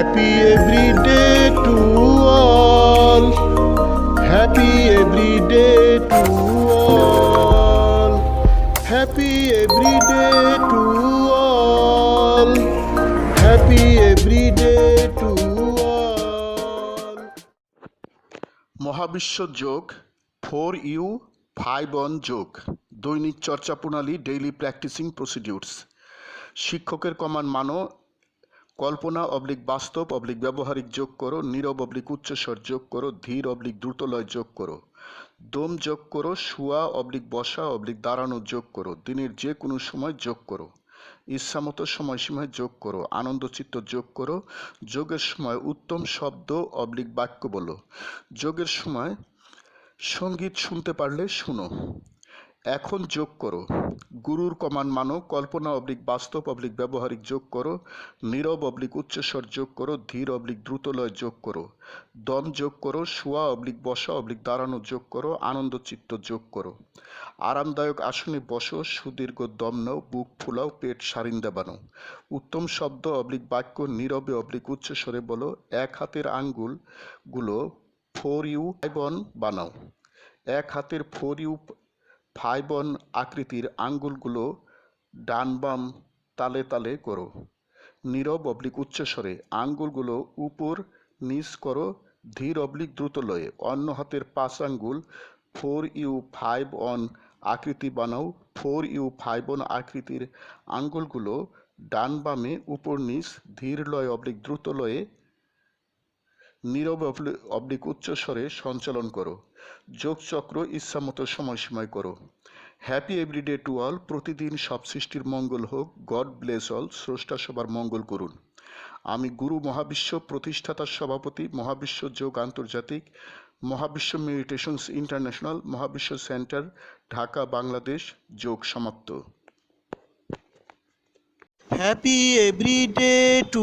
Happy every day to all. Happy every day to all. Happy every day to all. Happy every day to all. মহাবিশ্ব যোগ four you five on যোগ দৈনিক চর্চা প্রণালী daily practising procedures শিক্ষকের কমান মানো কল্পনা অবলিক বাস্তব অবলিক ব্যবহারিক যোগ করো, নীরব অবলিক উচ্চস্বর যোগ করো, ধীর অবলিক দ্রুতলয় যোগ করো। দম যোগ করো, শুয়া অবলিক বসা অবলিক দাঁড়ানো যোগ করো, দিনের যে কোনো সময় যোগ করো। ইচ্ছামতো সময়সীমায় যোগ করো আনন্দচিত্ত যোগ করো। যোগের সময় উত্তম শব্দ অবলিক বাক্য বলো। যোগের সময় সংগীত শুনতে পারলে শুনো। এখন যোগ করো। গুরুর কমান মানো, কল্পনা অবলিক, বাস্তব অবলিক, ব্যবহারিক যোগ করো। নীরব অবলিক, উচ্চস্বর যোগ করো। ধীর অবলিক, দ্রুতলয় যোগ করো। দম যোগ করো। শোয়া অবলিক, বসা অবলিক, দাঁড়ানো যোগ করো। আনন্দ চিত্ত যোগ করো। আরামদায়ক আসনে বসো। সুদীর্ঘ দম নাও, বুক ফুলাও, পেট সারিন্দা বানো। উত্তম শব্দ অবলিক, বাক্য নীরবে অবলিক, উচ্চস্বরে বলো। এক হাতের আঙ্গুলগুলো ফোর ইউ বন বানাও। এক হাতের ফোর ইউ ফাইবন আকৃতির আঙ্গুলগুলো ডান বাম তালে তালে করো। নীরব অবলিক উচ্চস্বরে আঙ্গুলগুলো উপর নিচ করো, ধীর অবলিক দ্রুত লয়ে। অন্য হাতের পাঁচ আঙ্গুল ফোর ইউ ফাইভ অন আকৃতি বানাও। ফোর ইউ ফাইভ অন আকৃতির আঙ্গুলগুলো ডান বামে উপর নিচ ধীর লয় অবলিক দ্রুত লয়ে নীরব অবলি- অবলিক উচ্চস্বরে সঞ্চালন করো। যোগচক্র ইচ্ছামতো সময়সীমায় করো। হ্যাপি এভরিডে টু অল প্রতিদিন সব সৃষ্টির মঙ্গল হোক। গড ব্লেস অল স্রষ্টা সবার মঙ্গল করুন। আমি গুরু মহাবিশ্ব প্রতিষ্ঠাতার সভাপতি, মহাবিশ্ব যোগ আন্তর্জাতিক, মহাবিশ্ব মেডিটেশনস ইন্টারন্যাশনাল, মহাবিশ্ব সেন্টার, ঢাকা, বাংলাদেশ, যোগ সমাপ্ত। Happy every day to